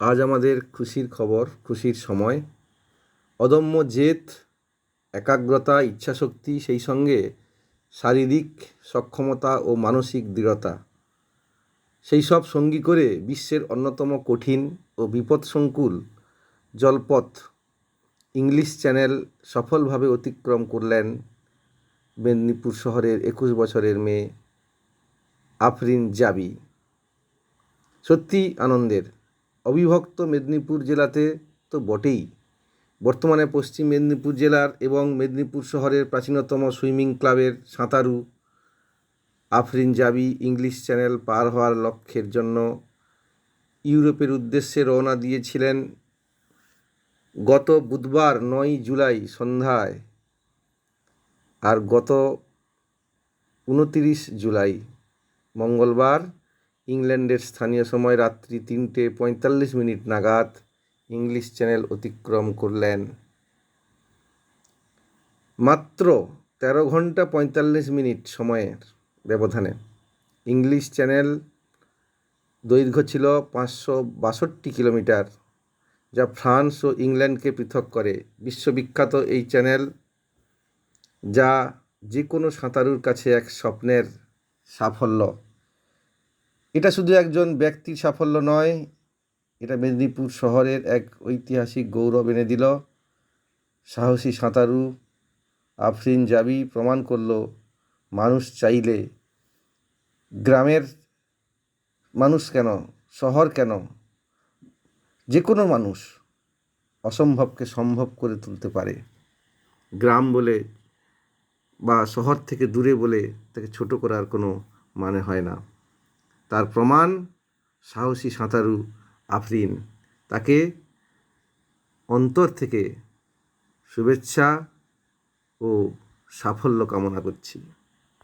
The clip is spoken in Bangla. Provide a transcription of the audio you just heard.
আজ আমাদের খুশির খবর, খুশির সময়। অদম্য জেদ, একাগ্রতা, ইচ্ছাশক্তি, সেই সঙ্গে শারীরিক সক্ষমতা ও মানসিক দৃঢ়তা। সেই সব সঙ্গী করে বিশ্বের অন্যতম কঠিন ও বিপদসংকুল জলপথ ইংলিশ চ্যানেল সফলভাবে অতিক্রম করলেন মেদিনীপুর শহরের একুশ বছরের মেয়ে আফরিন জাবি। সত্যি আনন্দের। অবিভক্ত মেদিনীপুর জেলাতে তো বটেই। বর্তমানে পশ্চিম মেদিনীপুর জেলার এবং মেদিনীপুর শহরের প্রাচীনতম সুইমিং ক্লাবের সাঁতারু, আফরিন জাবি, ইংলিশ চ্যানেল পার হওয়ার লক্ষ্যের জন্য ইউরোপের উদ্দেশ্যে রওনা দিয়েছিলেন গত বুধবার নয় জুলাই সন্ধ্যায় আর গত উনতিরিশ জুলাই মঙ্গলবার ইংল্যান্ডের স্থানীয় সময় রাত্রি তিনটে পঁয়তাল্লিশ মিনিট নাগাদ ইংলিশ চ্যানেল অতিক্রম করলেন। মাত্র তেরো ঘণ্টা পঁয়তাল্লিশ মিনিট সময়ের ব্যবধানে ইংলিশ চ্যানেল দৈর্ঘ্য ছিল পাঁচশো বাষট্টি কিলোমিটার, যা ফ্রান্স ও ইংল্যান্ডকে পৃথক করে। বিশ্ববিখ্যাত এই চ্যানেল, যা যে কোনো সাঁতারুর কাছে এক স্বপ্নের সাফল্য। এটা শুধু একজন ব্যক্তির সাফল্য নয়, এটা মেদিনীপুর শহরের এক ঐতিহাসিক গৌরব এনে দিল। সাহসী সাঁতারু, আফরিন জাবি প্রমাণ করল, মানুষ চাইলে গ্রামের মানুষ কেন, শহর কেন যে কোনো মানুষ অসম্ভবকে সম্ভব করে তুলতে পারে। গ্রাম বলে বা শহর থেকে দূরে বলে তাকে ছোট করার কোনো মানে হয় না। তার প্রমাণ সাহসী সাঁতারু আফরিন। তাকে অন্তর থেকে শুভেচ্ছা ও সাফল্য কামনা করছি।